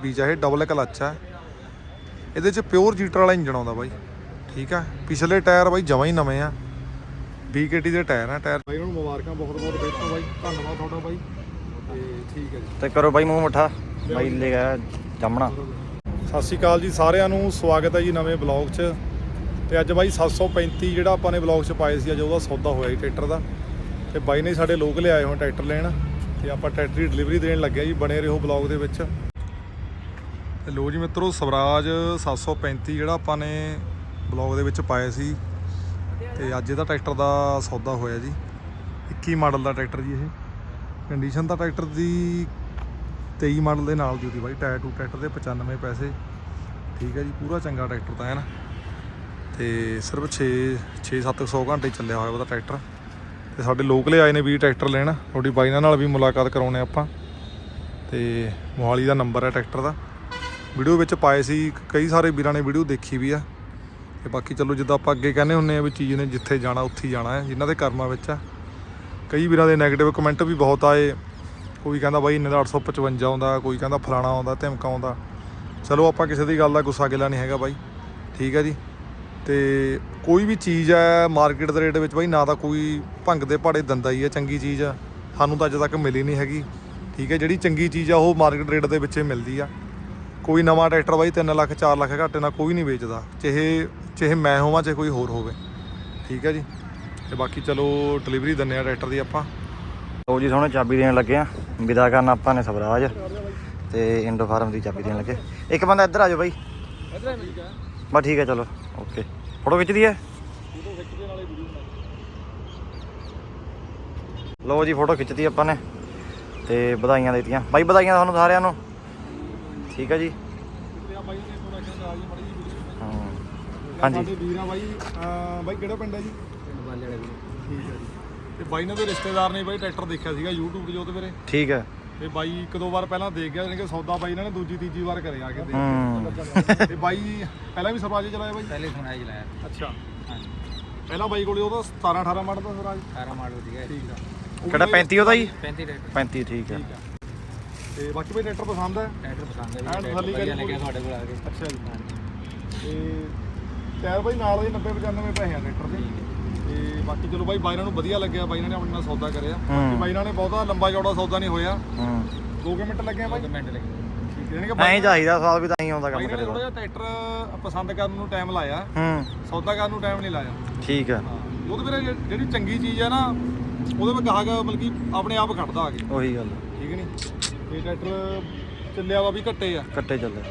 HP ਚ ਆ ਇਹ ਡਬਲ ਕਲੱਚ ਆ ਇਹਦੇ ਚ ਪਿਓਰ ਜੀਟਰ ਵਾਲਾ ਇੰਜਨ ਆਉਂਦਾ ਬਾਈ। ਠੀਕ ਆ? ਪਿਛਲੇ ਟਾਇਰ ਬਾਈ ਜਮਾਂ ਹੀ ਨਵੇਂ ਆ। BKT ਦੇ ਟਾਇਰ ਆ ਟਾਇਰ ਬਾਈ ਨੂੰ ਮੁਬਾਰਕਾਂ ਬਹੁਤ ਬਹੁਤ ਬੇਟੋ ਬਾਈ। ਧੰਨਵਾਦ ਤੁਹਾਡਾ ਬਾਈ। ਤੇ ਠੀਕ ਹੈ ਜੀ। ਤੇ ਕਰੋ ਬਾਈ ਮੂੰਹ ਮੱਠਾ। ਬਾਈ ਲੈ ਗਿਆ ਜੰਮਣਾ। ਸਤਿ ਸ਼੍ਰੀ ਅਕਾਲ ਜੀ ਸਾਰਿਆਂ ਨੂੰ। ਸਵਾਗਤ ਹੈ ਜੀ ਨਵੇਂ ਬਲੌਗ 'ਚ। ਤੇ ਅੱਜ ਬਾਈ 735 ਜਿਹੜਾ ਆਪਾਂ ਨੇ ਬਲੌਗ 'ਚ ਪਾਏ ਸੀ ਅੱਜ ਉਹਦਾ ਸੌਦਾ ਹੋਇਆ ਜੀ ਟਰੈਕਟਰ ਦਾ। ਤੇ ਬਾਈ ਨੇ ਸਾਡੇ ਲੋਕ ਲਿਆਏ ਹੋਏ ਟਰੈਕਟਰ ਲੈਣ। ਤੇ ਆਪਾਂ ਟਰੈਕਟਰ ਦੀ ਡਿਲੀਵਰੀ ਦੇਣ ਲੱਗੇ ਜੀ ਬਣੇ ਰਹੋ ਬਲੌਗ ਦੇ ਵਿੱਚ। ਤੇ ਲੋ ਜੀ ਮਿੱਤਰੋ, ਸਵਰਾਜ 735 ਜਿਹੜਾ ਆਪਾਂ ਨੇ ਬਲੌਗ ਦੇ ਵਿੱਚ ਪਾਏ ਸੀ ਤੇ ਅੱਜ ਇਹਦਾ ਟਰੈਕਟਰ ਦਾ ਸੌਦਾ ਹੋਇਆ ਜੀ। 21 ਮਾਡਲ ਦਾ ਟਰੈਕਟਰ ਜੀ ਇਹ। ਕੰਡੀਸ਼ਨ ਤਾਂ ਟਰੈਕਟਰ ਦੀ 23 ਮਾਡਲ ਦੇ ਨਾਲ ਦੀ ਉਹਦੀ ਬਾਈ, ਟਾਇਰ ਟੂ ਟਰੈਕਟਰ ਦੇ 95 ਪੈਸੇ। ਠੀਕ ਹੈ ਜੀ, ਪੂਰਾ ਚੰਗਾ ਟਰੈਕਟਰ ਤਾਂ ਹੈ ਨਾ। ਤੇ ਸਿਰਫ 6 6 700 ਘੰਟੇ ਚੱਲਿਆ ਹੋਇਆ ਉਹਦਾ ਟਰੈਕਟਰ। ਤੇ ਸਾਡੇ ਲੋਕਲੇ ਆਏ ਨੇ ਵੀ ਟਰੈਕਟਰ ਲੈਣ। ਤੁਹਾਡੀ ਬਾਈਨਾਂ ਨਾਲ ਵੀ ਮੁਲਾਕਾਤ ਕਰਾਉਣੇ ਆਪਾਂ। ਤੇ ਮੋਹਾਲੀ ਦਾ ਨੰਬਰ ਹੈ ਟਰੈਕਟਰ ਦਾ। ਵੀਡੀਓ ਵਿੱਚ ਪਾਏ ਸੀ, ਕਈ ਸਾਰੇ ਵੀਰਾਂ ਨੇ ਵੀਡੀਓ ਦੇਖੀ ਵੀ ਆ। ਤੇ ਬਾਕੀ ਚਲੋ ਜਿੱਦਾਂ ਆਪਾਂ ਅੱਗੇ ਕਹਿੰਦੇ ਹੁੰਨੇ ਆ ਵੀ ਚੀਜ਼ ਨੇ ਜਿੱਥੇ ਜਾਣਾ, ਉੱਥੇ ਹੀ ਜਾਣਾ ਹੈ, ਜਿਨ੍ਹਾਂ ਦੇ ਕਰਮਾਂ ਵਿੱਚ ਆ। ਕਈ ਵੀਰਾਂ ਦੇ ਨੈਗੇਟਿਵ ਕਮੈਂਟ ਵੀ ਬਹੁਤ ਆਏ। ਕੋਈ ਕਹਿੰਦਾ ਬਾਈ ਇਹਨਾਂ ਦਾ 855 ਆਉਂਦਾ, ਕੋਈ ਕਹਿੰਦਾ ਫਲਾਣਾ ਆਉਂਦਾ, ਧਮਕਾ ਆਉਂਦਾ। ਚਲੋ ਆਪਾਂ ਕਿਸੇ ਦੀ ਗੱਲ ਦਾ ਗੁੱਸਾ ਗਿਲਾ ਨਹੀਂ ਹੈਗਾ ਬਾਈ। ਠੀਕ ਹੈ ਜੀ। ਤੇ ਕੋਈ ਵੀ ਚੀਜ਼ ਹੈ ਮਾਰਕੀਟ ਦੇ ਰੇਟ ਵਿੱਚ ਬਾਈ, ਨਾ ਤਾਂ ਕੋਈ ਭੰਗ ਦੇ ਭਾੜੇ ਦੰਦਾ ਹੀ ਹੈ ਚੰਗੀ ਚੀਜ਼ ਆ। ਸਾਨੂੰ ਤਾਂ ਅੱਜ ਤੱਕ ਮਿਲੀ ਨਹੀਂ ਹੈਗੀ। ਠੀਕ ਹੈ ਜਿਹੜੀ ਚੰਗੀ ਚੀਜ਼ ਆ, ਉਹ ਮਾਰਕੀਟ ਰੇਟ ਦੇ ਵਿੱਚ ਮਿਲਦੀ ਆ। ਕੋਈ ਨਵਾਂ ਟਰੈਕਟਰ ਬਾਈ 3 ਲੱਖ 4 ਲੱਖ ਘੱਟੇ ਨਾਲ ਕੋਈ ਨਹੀਂ ਵੇਚਦਾ। ਚਾਹੇ ਚਾਹੇ ਮੈਂ ਹੋਵਾਂ ਚਾਹੇ ਕੋਈ ਹੋਰ ਹੋਵੇ। ਠੀਕ ਹੈ ਜੀ? ਤੇ ਬਾਕੀ ਚਲੋ ਡਿਲੀਵਰੀ ਦਿੰਨੇ ਆ ਟਰੈਕਟਰ ਦੀ ਆਪਾਂ। ਲੋ ਜੀ ਸੋਹਣੇ ਚਾਬੀ ਦੇਣ ਲੱਗੇ ਆ। ਵਿਦਾ ਕਰਨ ਆਪਾਂ ਨੇ ਸਵਰਾਜ। ਤੇ ਇੰਡੋ ਫਾਰਮ ਦੀ ਚਾਬੀ ਦੇਣ ਲੱਗੇ। ਇੱਕ ਬੰਦਾ ਇੱਧਰ ਆ ਜਾਓ ਬਾਈ। ਬਸ ਠੀਕ ਹੈ ਚਲੋ। ਓਕੇ। ਫੋਟੋ ਖਿੱਚਦੀ ਹੈ? ਲੋ ਜੀ ਫੋਟੋ ਖਿੱਚਤੀ ਆਪਾਂ ਨੇ। ਤੇ ਵਧਾਈਆਂ ਦੇਤੀਆਂ। ਬਾਈ ਵਧਾਈਆਂ ਤੁਹਾਨੂੰ ਸਾਰਿਆਂ ਨੂੰ। ਠੀਕ ਹੈ ਜੀ? ਹਾਂ। ਹਾਂਜੀ। ਸਾਡੇ ਵੀਰ ਆ ਬਾਈ ਅਹ ਬਾਈ ਕਿਹੜਾ ਪਿੰਡ ਹੈ ਜੀ? ਬਾਲੇ ਵਾਲੇ ਠੀਕ ਹੈ ਜੀ। ਤੇ ਬਾਈ ਨੇ ਦੇ ਰਿਸ਼ਤੇਦਾਰ ਨੇ ਬਾਈ ਟਰੈਕਟਰ ਦੇਖਿਆ ਸੀਗਾ YouTube ਤੇ ਜੋ ਤੇ ਵੀਰੇ। ਠੀਕ ਹੈ ਤੇ ਬਾਈ ਇੱਕ ਦੋ ਵਾਰ ਪਹਿਲਾਂ ਦੇਖ ਗਿਆ ਜਾਣੀ ਕਿ ਸੌਦਾ ਬਾਈ ਇਹਨਾਂ ਨੇ ਦੂਜੀ ਤੀਜੀ ਵਾਰ ਕਰਿਆ ਆ ਕੇ ਦੇਖ ਹੂੰ। ਤੇ ਬਾਈ ਪਹਿਲਾਂ ਵੀ ਸਵਰਾਜ ਹੀ ਚਲਾਇਆ ਬਾਈ? ਪਹਿਲੇ ਸੁਣਾਇਆ ਚਲਾਇਆ। ਅੱਛਾ। ਹਾਂਜੀ। ਪਹਿਲਾਂ ਬਾਈ ਕੋਲੇ ਉਹਦਾ 17 18 ਮਾਡਲ ਦਾ ਸਵਰਾਜ। 18 ਮਾਡਲ ਸੀਗਾ ਠੀਕ ਆ। ਕਿਹੜਾ ਵੀ 35 ਉਹਦਾ ਜੀ? 35 ਟਰੈਕਟਰ। 35 ਠੀਕ ਹੈ ਠੀਕ ਆ। ਤੇ ਬਾਕੀ ਬਾਈ ਟਰੈਕਟਰ ਪਸੰਦ ਹੈ? ਟਰੈਕਟਰ ਪਸੰਦ ਹੈ ਐਨ ਜੀ ਖਾਲੀ ਕਰੀ ਲੱਗਿਆ ਤੁਹਾਡੇ ਕੋਲ ਆ ਕੇ। ਅੱਛਾ ਜੀ। ਤੇ ਟਾਇਰ ਬਾਈ ਨਾਲ ਦੇ 90 95 ਪੈਸੇ ਆ ਟਰੈਕਟਰ ਦੇ। ਤੇ ਬਾਕੀ ਚਲੋ ਬਾਈ ਬਾਈਰਾਂ ਨੂੰ ਵਧੀਆ ਲੱਗਿਆ। ਬਾਈਨਾਂ ਨੇ ਆਪਣੇ ਨਾਲ ਸੌਦਾ ਕਰਿਆ। ਤੇ ਬਾਈਨਾਂ ਨੇ ਬਹੁਤਾ ਲੰਬਾ ਚੌੜਾ ਸੌਦਾ ਨਹੀਂ ਹੋਇਆ। ਹੂੰ। 2 ਮਿੰਟ ਲੱਗੇ ਆ ਬਾਈ? ਕਮੈਂਟ ਲੱਗੇ। ਠੀਕ ਹੈ ਯਾਨੀ ਕਿ ਐਂ ਚਾਹੀਦਾ ਸਾਲ ਵੀ ਤਾਂ ਹੀ ਆਉਂਦਾ ਕੰਮ ਕਰੇ ਥੋੜਾ ਜਿਹਾ ਟਰੈਕਟਰ ਪਸੰਦ ਕਰਨ ਨੂੰ ਟਾਈਮ ਲਾਇਆ। ਹੂੰ। ਸੌਦਾ ਕਰਨ ਨੂੰ ਟਾਈਮ ਨਹੀਂ ਲਾਇਆ। ਠੀਕ ਹੈ। ਉਹਦੇ ਵੀਰੇ ਜਿਹੜੀ ਚੰਗੀ ਚੀਜ਼ ਹੈ ਨਾ ਉਹਦੇ ਵਿੱਚ ਗਾਹਕ ਮਤਲਬ ਕਿ ਆਪਣੇ ਆਪ ਖੜਦਾ ਆ ਕੇ। ਉਹੀ ਗੱਲ। ਠੀਕ ਨਹੀਂ ਇਹ ਟਰੈਕਟਰ ਚੱਲਿਆ ਵਾ ਵੀ ਘੱਟੇ ਆ। ਕੱਟੇ ਚੱਲੇ।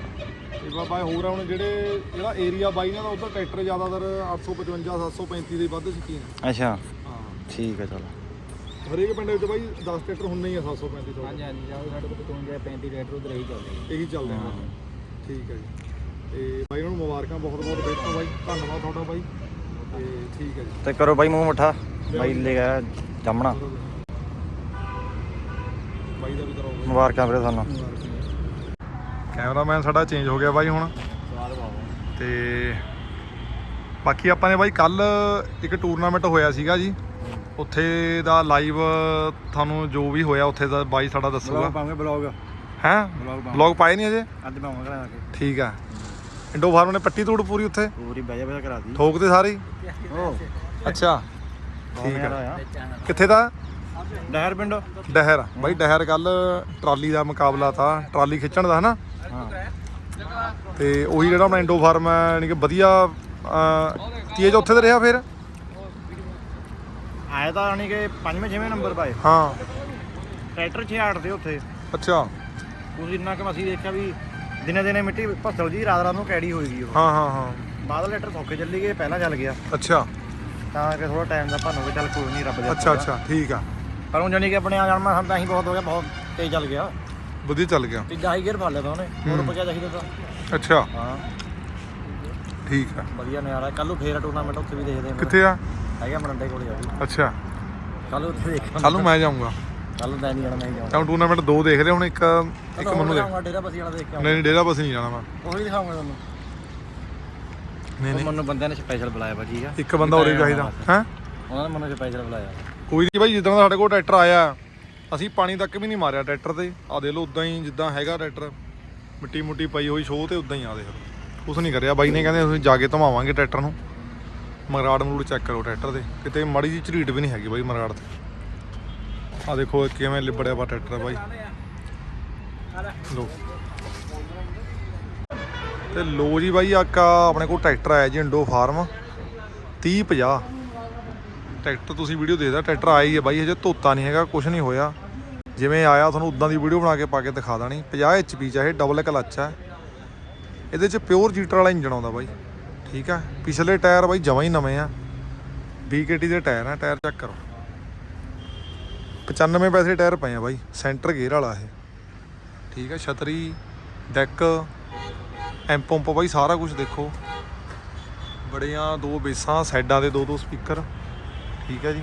ਬਾਈ ਹੋਰ ਆ ਹੁਣ ਜਿਹੜੇ ਜਿਹੜਾ ਏਰੀਆ ਬਾਈ ਨੇ ਦਾ ਉਧਰ ਟਰੈਕਟਰ ਜ਼ਿਆਦਾਤਰ 855 735 ਦੇ ਵੱਧ ਸ਼ਕੀਨ ਆ। ਅੱਛਾ। ਹਾਂ। ਠੀਕ ਹੈ ਚਲੋ। ਹਰੇਕ ਪਿੰਡ ਵਿੱਚ ਬਾਈ 10 ਟਰੈਕਟਰ ਹੁੰਦੇ ਹੀ ਆ 735 ਤੋਂ। ਹਾਂਜੀ ਹਾਂਜੀ ਜਾਂ ਸਾਡੇ ਕੋਲ 52 35 ਟਰੈਕਟਰ ਉਧਰ ਹੀ ਚੱਲਦੇ ਆ। ਇਹੀ ਚੱਲਦੇ ਆ। ਠੀਕ ਹੈ ਜੀ। ਤੇ ਬਾਈ ਨੂੰ ਮੁਬਾਰਕਾਂ ਬਹੁਤ ਬਹੁਤ ਬੇਟੋ ਬਾਈ। ਧੰਨਵਾਦ ਤੁਹਾਡਾ ਬਾਈ। ਤੇ ਠੀਕ ਹੈ ਜੀ। ਤੇ ਕਰੋ ਬਾਈ ਮੂੰਹ ਮੱਠਾ। ਬਾਈ ਲੈ ਗਿਆ ਜੰਮਣਾ। ਬਾਈ ਦਾ ਵੀ ਕਰਾਓ ਬਾਈ। ਮੁਬਾਰਕਾਂ ਵੀਰੇ ਤੁਹਾਨੂੰ। ਕੈਮਰਾਮੈਨ ਸਾਡਾ ਚੇਂਜ ਹੋ ਗਿਆ ਬਾਈ ਹੁਣ। ਸਵਾਦ ਪਾਓ ਤੇ ਬਾਕੀ ਆਪਾਂ ਨੇ ਬਾਈ ਕੱਲ ਇੱਕ ਟੂਰਨਾਮੈਂਟ ਹੋਇਆ ਸੀਗਾ ਜੀ। ਉੱਥੇ ਦਾ ਲਾਈਵ ਤੁਹਾਨੂੰ ਜੋ ਵੀ ਹੋਇਆ ਉੱਥੇ ਦਾ ਬਾਈ ਸਾਡਾ ਦੱਸੂਗਾ। ਪਾਵਾਂਗੇ ਬਲੌਗ ਹੈ? ਬਲੌਗ ਵਲੌਗ ਪਾਏ ਨਹੀਂ ਅਜੇ? ਅੱਜ ਪਾਵਾਂਗੇ ਕਰਾ ਕੇ। ਠੀਕ ਆ। ਇੰਡੋ ਫਾਰਮ ਨੇ ਪੱਟੀ ਤੋੜ ਪੂਰੀ ਉੱਥੇ? ਪੂਰੀ ਬਹਿ ਜਾ ਬਹਿ ਜਾ ਕਰਾ ਦੀ ਠੋਕ ਤੇ ਸਾਰੀ? ਅੱਛਾ। ਠੀਕ ਆ। ਕਿੱਥੇ ਦਾ? ਡਹਿਰ ਪਿੰਡ? ਡਹਿਰ। ਬਾਈ ਡਹਿਰ ਕੱਲ ਟਰਾਲੀ ਦਾ ਮੁਕਾਬਲਾ ਤਾਂ ਟਰਾਲੀ ਖਿੱਚਣ ਦਾ ਹਨਾ? ਤੇ ਉਹੀ ਜਿਹੜਾ ਆਪਣਾ ਇੰਡੋ ਫਾਰਮ ਹੈ ਯਾਨੀ ਕਿ ਵਧੀਆ ਤੀਏ ਚੌਥੇ ਤੇ ਰਿਹਾ ਫਿਰ? ਆਏ ਤਾਂ ਯਾਨੀ ਕਿ ਪੰਜਵੇਂ ਛੇਵੇਂ ਨੰਬਰ ਪਾਏ। ਹਾਂ। ਟਰੈਕਟਰ 68 ਤੇ ਉੱਥੇ। ਅੱਛਾ। ਕੁਝ ਇੰਨਾ ਕਿ ਅਸੀਂ ਦੇਖਿਆ ਵੀ ਦਿਨੇ ਦਿਨੇ ਮਿੱਟੀ ਭਸਲ ਜੀ ਰਾਤ ਰਾਤ ਨੂੰ ਕੈੜੀ ਹੋਏਗੀ ਉਹ। ਹਾਂ ਹਾਂ ਹਾਂ। ਬਾਦਲ ਲੈਟਰ ਸੌਖੇ ਚੱਲੀ ਗਏ ਪਹਿਲਾਂ ਚੱਲ ਗਿਆ। ਅੱਛਾ। ਤਾਂ ਕਿ ਥੋੜਾ ਟਾਈਮ ਦਾ ਭਾਨੂੰ ਵੀ ਚੱਲ ਕੋਈ ਨਹੀਂ ਰੱਬ ਦੇ ਅੱਛਾ ਅੱਛਾ ਠੀਕ ਆ। ਪਰ ਉਹ ਜਾਨੀ ਕਿ ਆਪਣੇ ਆ ਜਾਣਾ ਸਾਨੂੰ ਤਾਂ ਅਸੀਂ ਬਹੁਤ ਹੋ ਗਿਆ ਬਹੁਤ ਤੇਜ਼ ਚੱਲ ਗਿਆ। ਵਧੀਆ ਚੱਲ ਗਿਆ। ਤੀਜਾ ਹਾਈ ਗੇਅਰ ਫੜ ਲਿਆ ਤਾਂ ਉਹਨੇ ਹੋਰ ਪਕਿਆ ਚਾਹੀਦਾ ਤਾਂ। ਅੱਛਾ। ਹਾਂ। ਠੀਕ ਆ। ਵਧੀਆ ਨਜ਼ਾਰਾ ਕੱਲ ਨੂੰ ਫੇਰ ਟੂਰਨਾਮੈਂਟ ਉੱਥੇ ਵੀ ਦੇਖਦੇ ਹਾਂ ਕਿੱਥੇ ਆ? ਹੈਗਾ ਮਰੰਡੇ ਕੋਲ ਜਾ। ਵੀ ਅੱਛਾ। ਕੱਲ ਉੱਥੇ ਦੇਖਾਂਗੇ ਕੱਲ ਨੂੰ ਮੈਂ ਜਾਊਂਗਾ। ਕੱਲ ਨੂੰ ਤਾਂ ਨਹੀਂ ਜਾਣਾ ਮੈਂ ਹੀ ਜਾਊਂਗਾ। ਤਾਂ ਟੂਰਨਾਮੈਂਟ ਦੋ ਦੇਖ ਰਹੇ ਹੁਣ ਇੱਕ ਇੱਕ ਮੈਨੂੰ ਦੇਖ ਦਿਖਾਊਂਗਾ ਡੇਰਾ ਬਸੀ ਵਾਲਾ ਦੇਖ ਕੇ। ਨਹੀਂ ਨਹੀਂ ਡੇਰਾ ਬਸ ਨਹੀਂ ਜਾਣਾ ਮੈਂ। ਉਹੀ ਦਿਖਾਉਂਗਾ ਤੁਹਾਨੂੰ। ਨਹੀਂ ਨਹੀਂ। ਮੈਨੂੰ ਬੰਦਿਆਂ ਨੇ ਸਪੈਸ਼ਲ ਬੁਲਾਇਆ ਵਾ ਠੀਕ ਆ। ਇੱਕ ਬੰਦਾ ਹੋਰ ਚਾਹੀਦਾ। ਹੈ? ਉਹਨਾਂ ਨੇ ਮੈਨੂੰ ਸਪੈਸ਼ਲ ਬੁਲਾਇਆ। ਕੋਈ ਨਹੀਂ ਬਾਈ, ਜਿੱਦਾਂ ਦਾ ਸਾਡੇ ਕੋਲ ਟਰੈਕਟਰ ਆਇਆ, ਅਸੀਂ ਪਾਣੀ ਤੱਕ ਵੀ ਨਹੀਂ ਮਾਰਿਆ ਟਰੈਕਟਰ ਤੇ। ਆ ਦੇ ਲਓ, ਉਦਾਂ ਹੀ ਜਿੱਦਾਂ ਹੈਗਾ ਟਰੈਕਟਰ ਮਿੱਟੀ ਮੁੱਟੀ ਪਈ ਹੋਈ ਸ਼ੋਅ ਤੇ ਉਦਾਂ ਹੀ ਆ ਦੇਖ ਲਓ। ਕੁਛ ਨਹੀਂ ਕਰਿਆ, ਬਾਈ ਨੇ ਕਹਿੰਦੇ ਅਸੀਂ ਜਾ ਕੇ ਧਮਾਵਾਂਗੇ ਟਰੈਕਟਰ ਨੂੰ। ਮਗਰਾੜ ਮਰੂੜ ਚੈੱਕ ਕਰੋ ਟਰੈਕਟਰ ਦੇ ਕਿਤੇ ਮਾੜੀ ਜੀ ਝਰੀਟ ਵੀ ਨਹੀਂ ਹੈਗੀ ਬਾਈ ਮਗਰਾੜ ਤੇ। ਆ ਦੇਖੋ ਕਿਵੇਂ ਲਿਬੜਿਆ ਵਾ ਟਰੈਕਟਰ ਬਾਈ। ਲੋ ਤੇ ਲੋ ਜੀ ਬਾਈ ਆਕਾ ਆਪਣੇ ਕੋਲ ਟਰੈਕਟਰ ਆਇਆ ਜੀ, ਇੰਡੋ ਫਾਰਮ। 3050 ਟਰੈਕਟਰ ਤੁਸੀਂ ਵੀਡੀਓ ਦੇਖਦਾ ਟਰੈਕਟਰ ਆਇਆ ਹੀ ਹੈ ਬਾਈ, ਹਜੇ ਧੋਤਾ ਨਹੀਂ ਹੈਗਾ ਕੁਝ ਨਹੀਂ ਹੋਇਆ। ਜਿਵੇਂ ਆਇਆ, ਤੁਹਾਨੂੰ ਉਦਾਂ ਦੀ ਵੀਡੀਓ ਬਣਾ ਕੇ ਪਾ ਕੇ ਦਿਖਾ ਦੇਣੀ 50 ਐਚਪੀ ਚ ਇਹ ਡਬਲ ਕਲੱਚ ਹੈ। ਇਹਦੇ ਚ ਪਿਓਰ ਜੀਟਰ ਵਾਲਾ ਇੰਜਣ ਆਉਂਦਾ ਬਾਈ। ਠੀਕ ਹੈ ਪਿਛਲੇ ਟਾਇਰ ਬਾਈ ਜਮਾਂ ਹੀ ਨਵੇਂ ਆ। BKT ਦੇ ਟਾਇਰ ਆ, ਟਾਇਰ ਚੈੱਕ ਕਰੋ। 95 ਪੈਸੇ ਟਾਇਰ ਪਏ ਆ ਬਾਈ ਸੈਂਟਰ ਗੇਅਰ ਵਾਲਾ ਇਹ। ਠੀਕ ਹੈ ਛਤਰੀ ਡੈਕ ਐਂਪ ਪੰਪ ਬਾਈ ਸਾਰਾ ਕੁਝ ਦੇਖੋ। ਬੜੀਆਂ ਦੋ ਬੇਸਾਂ ਸਾਈਡਾਂ ਦੇ ਦੋ ਦੋ ਸਪੀਕਰ ਠੀਕ ਹੈ ਜੀ।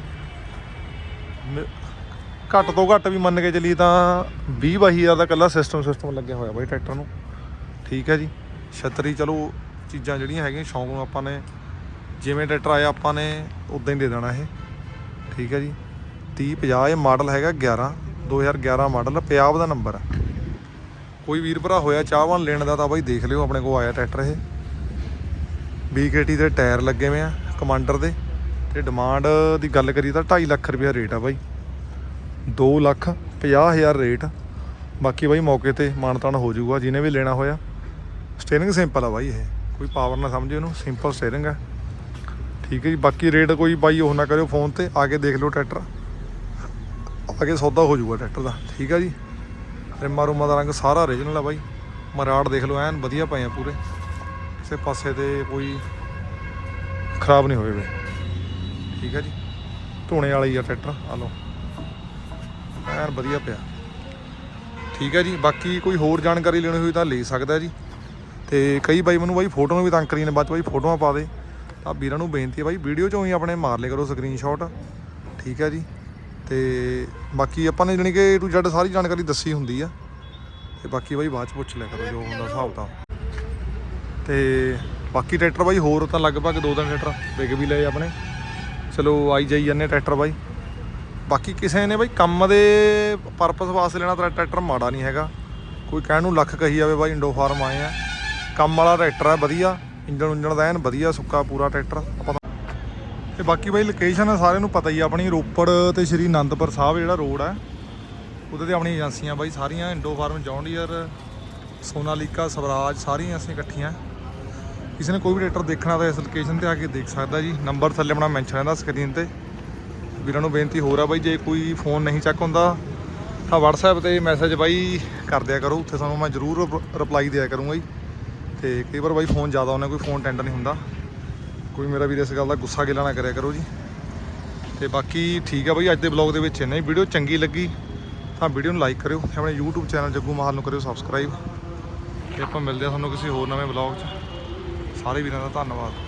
ਮ- ਘੱਟ ਤੋਂ ਘੱਟ ਵੀ ਮੰਨ ਕੇ ਚੱਲੀ ਤਾਂ 20 ਬਾਈ ਹਜ਼ਾਰ ਦਾ ਕੱਲਾ ਸਿਸਟਮ ਸਿਸਟਮ ਲੱਗਿਆ ਹੋਇਆ ਬਾਈ ਟਰੈਕਟਰ ਨੂੰ। ਠੀਕ ਹੈ ਜੀ। ਛਤਰੀ ਚਲੋ ਚੀਜ਼ਾਂ ਜਿਹੜੀਆਂ ਹੈਗੀਆਂ ਸ਼ੌਂਕ ਨੂੰ ਆਪਾਂ ਨੇ, ਜਿਵੇਂ ਟਰੈਕਟਰ ਆਇਆ ਆਪਾਂ ਨੇ ਉਦਾਂ ਹੀ ਦੇ ਦੇਣਾ ਇਹ। ਠੀਕ ਹੈ ਜੀ। 30 50 ਇਹ ਮਾਡਲ ਹੈਗਾ 11 2011 ਮਾਡਲ ਪੰਜਾਬ ਦਾ ਨੰਬਰ ਹੈ ਕੋਈ ਵੀਰ ਭਰਾ ਹੋਇਆ ਚਾਹਵਾਨ ਲੈਣ ਦਾ ਤਾਂ ਬਾਈ ਦੇਖ ਲਿਓ, ਆਪਣੇ ਕੋਲ ਆਇਆ ਟਰੈਕਟਰ ਇਹ। BKT ਦੇ ਟਾਇਰ ਲੱਗੇ ਹੋਏ ਆ, ਕਮਾਂਡਰ ਦੇ। ਤੇ ਡਿਮਾਂਡ ਦੀ ਗੱਲ ਕਰੀ ਤਾਂ 2.5 ਲੱਖ ਰੁਪਏ ਰੇਟ ਆ ਬਾਈ। 2 ਲੱਖ 50 ਹਜ਼ਾਰ ਰੇਟ ਬਾਕੀ ਬਾਈ ਮੌਕੇ ਤੇ ਮਾਨਤਾਨ ਹੋ ਜਾਊਗਾ, ਜਿਹਨੇ ਵੀ ਲੈਣਾ ਹੋਇਆ। ਸਟੀਅਰਿੰਗ ਸਿੰਪਲ ਆ ਬਾਈ ਇਹ। ਕੋਈ ਪਾਵਰ ਨਾ ਸਮਝਿਓ ਇਹਨੂੰ ਸਿੰਪਲ ਸਟੀਅਰਿੰਗ ਆ। ਠੀਕ ਹੈ ਜੀ, ਬਾਕੀ ਰੇਟ ਕੋਈ ਬਾਈ ਉਹ ਨਾ ਕਰਿਓ ਫੋਨ ਤੇ, ਆ ਕੇ ਦੇਖ ਲਿਓ ਟਰੈਕਟਰ ਆ ਕੇ ਸੌਦਾ ਹੋ ਜਾਊਗਾ ਟਰੈਕਟਰ ਦਾ। ਠੀਕ ਆ ਜੀ। ਰਿਮਾ ਰੁਮਾ ਦਾ ਰੰਗ ਸਾਰਾ ਓਰੀਜਨਲ ਆ ਬਾਈ। ਮਰਾੜ ਦੇਖ ਲਓ, ਐਨ ਵਧੀਆ ਪਏ ਆ ਪੂਰੇ। ਕਿਸੇ ਪਾਸੇ ਤੇ ਕੋਈ ਖਰਾਬ ਨਹੀਂ ਹੋਏ ਵੇ ਠੀਕ ਹੈ ਜੀ। ਧੋਣੇ ਵਾਲਾ ਹੀ ਆ ਟਰੈਕਟਰ ਆ ਲਓ। ਐਨ ਵਧੀਆ ਪਿਆ। ਠੀਕ ਹੈ ਜੀ, ਬਾਕੀ ਕੋਈ ਹੋਰ ਜਾਣਕਾਰੀ ਲੈਣੀ ਹੋਈ ਤਾਂ ਲੈ ਸਕਦਾ ਜੀ। ਤੇ ਕਈ ਬਾਈ ਮੈਨੂੰ ਬਾਈ ਫੋਟੋਆਂ ਵੀ ਤੰਗ ਕਰੀਆਂ ਨੇ, ਬਾਅਦ 'ਚ ਬਾਈ ਫੋਟੋਆਂ ਪਾ ਦੇ। ਤਾਂ ਵੀਰਾਂ ਨੂੰ ਬੇਨਤੀ ਹੈ ਬਾਈ, ਵੀਡੀਓ 'ਚੋਂ ਹੀ ਆਪਣੇ ਮਾਰ ਲਿਆ ਕਰੋ ਸਕਰੀਨਸ਼ਾਟ ਠੀਕ ਹੈ ਜੀ। ਤੇ ਬਾਕੀ ਆਪਾਂ ਨੇ ਜਾਣੀ ਕਿ ਏ ਟੂ ਜ਼ੈਡ ਸਾਰੀ ਜਾਣਕਾਰੀ ਦੱਸੀ ਹੁੰਦੀ ਆ। ਤੇ ਬਾਕੀ ਬਾਈ ਬਾਅਦ 'ਚ ਪੁੱਛ ਲਿਆ ਕਰੋ ਜੋ ਹੁੰਦਾ ਹਿਸਾਬ ਤਾਂ। ਤੇ ਬਾਕੀ ਟਰੈਕਟਰ ਬਾਈ ਹੋਰ ਤਾਂ ਲਗਭਗ ਦੋ ਤਿੰਨ ਟਰੈਕਟਰ ਵਿਕ ਵੀ ਲਏ ਆਪਣੇ। ਚਲੋ ਆਈ ਜਾਈ ਜਾਂਦੇ ਟਰੈਕਟਰ ਬਾਈ। ਬਾਕੀ ਕਿਸੇ ਨੇ ਬਾਈ ਕੰਮ ਦੇ ਪਰਪਸ ਵਾਸਤੇ ਲੈਣਾ ਤਾਂ ਟਰੈਕਟਰ ਮਾੜਾ ਨਹੀਂ ਹੈਗਾ। ਕੋਈ ਕਹਿਣ ਨੂੰ ਲੱਖ ਕਹੀ ਜਾਵੇ ਬਾਈ, ਇੰਡੋ ਫਾਰਮ ਆਏ ਆ। ਕੰਮ ਵਾਲਾ ਟਰੈਕਟਰ ਹੈ ਵਧੀਆ। ਇੰਜਣ ਉਂਜਣ ਦਾ ਐਨ ਵਧੀਆ, ਸੁੱਕਾ ਪੂਰਾ ਟਰੈਕਟਰ। ਆਪਾਂ ਤਾਂ- ਤੇ ਬਾਕੀ ਬਾਈ ਲੋਕੇਸ਼ਨ ਸਾਰਿਆਂ ਨੂੰ ਪਤਾ ਹੀ ਆ, ਆਪਣੀ ਰੋਪੜ ਤੇ ਸ਼੍ਰੀ ਅਨੰਦਪੁਰ ਸਾਹਿਬ ਜਿਹੜਾ ਰੋਡ ਹੈ ਉਹਦੇ ਤੇ ਆਪਣੀ ਏਜੰਸੀਆਂ ਬਾਈ, ਸਾਰੀਆਂ Indo farm, John Deere, Sonalika, Swaraj, ਸਾਰੀਆਂ ਅਸੀਂ ਇਕੱਠੀਆਂ। ਕਿਸੇ ਨੇ ਕੋਈ ਵੀ ਟਰੈਕਟਰ ਦੇਖਣਾ ਤਾਂ ਇਸ ਲੋਕੇਸ਼ਨ ਤੇ ਆ ਕੇ ਦੇਖ ਸਕਦਾ ਜੀ। ਨੰਬਰ ਥੱਲੇ ਆਪਣਾ ਮੈਂਸ਼ਨ ਰਹਿੰਦਾ ਸਕਰੀਨ ਤੇ। ਵੀਰਾਂ ਨੂੰ ਬੇਨਤੀ ਹੋਰ ਆ ਬਾਈ, ਜੇ ਕੋਈ ਫੋਨ ਨਹੀਂ ਚੱਕ ਹੁੰਦਾ, ਤਾਂ WhatsApp ਤੇ ਮੈਸੇਜ ਬਾਈ ਕਰ ਦਿਆ ਕਰੋ। ਉੱਥੇ ਸਾਨੂੰ ਮੈਂ ਜ਼ਰੂਰ ਰਿਪਲਾਈ ਦਿਆ ਕਰੂੰਗਾ ਜੀ। ਤੇ ਕਈ ਵਾਰ ਬਾਈ ਫੋਨ ਜ਼ਿਆਦਾ ਆਉਂਦਾ ਕੋਈ ਫੋਨ ਟੈਂਡਰ ਨਹੀਂ ਹੁੰਦਾ। ਕੋਈ ਮੇਰਾ ਵੀਰ ਇਸ ਗੱਲ ਦਾ ਗੁੱਸਾ ਗਿਲਾ ਨਾ ਕਰਿਆ ਕਰੋ ਜੀ। ਤੇ ਬਾਕੀ ਠੀਕ ਆ ਬਾਈ, ਅੱਜ ਦੇ ਬਲੌਗ ਦੇ ਵਿੱਚ ਇੰਨਾ ਹੀ। ਵੀਡੀਓ ਚੰਗੀ ਲੱਗੀ, ਤਾਂ ਵੀਡੀਓ ਨੂੰ ਲਾਈਕ ਕਰਿਓ। ਆਪਣੇ YouTube ਚੈਨਲ ਜੱਗੂ ਮਹਾਲ ਨੂੰ ਕਰਿਓ ਸਬਸਕ੍ਰਾਈਬ ਤੇ ਆਪਾਂ ਮਿਲਦੇ ਆ ਤੁਹਾਨੂੰ ਕਿਸੇ ਹੋਰ ਨਵੇਂ ਬਲੌਗ 'ਚ। ਸਾਰੇ ਵੀਰਾਂ ਦਾ ਧੰਨਵਾਦ।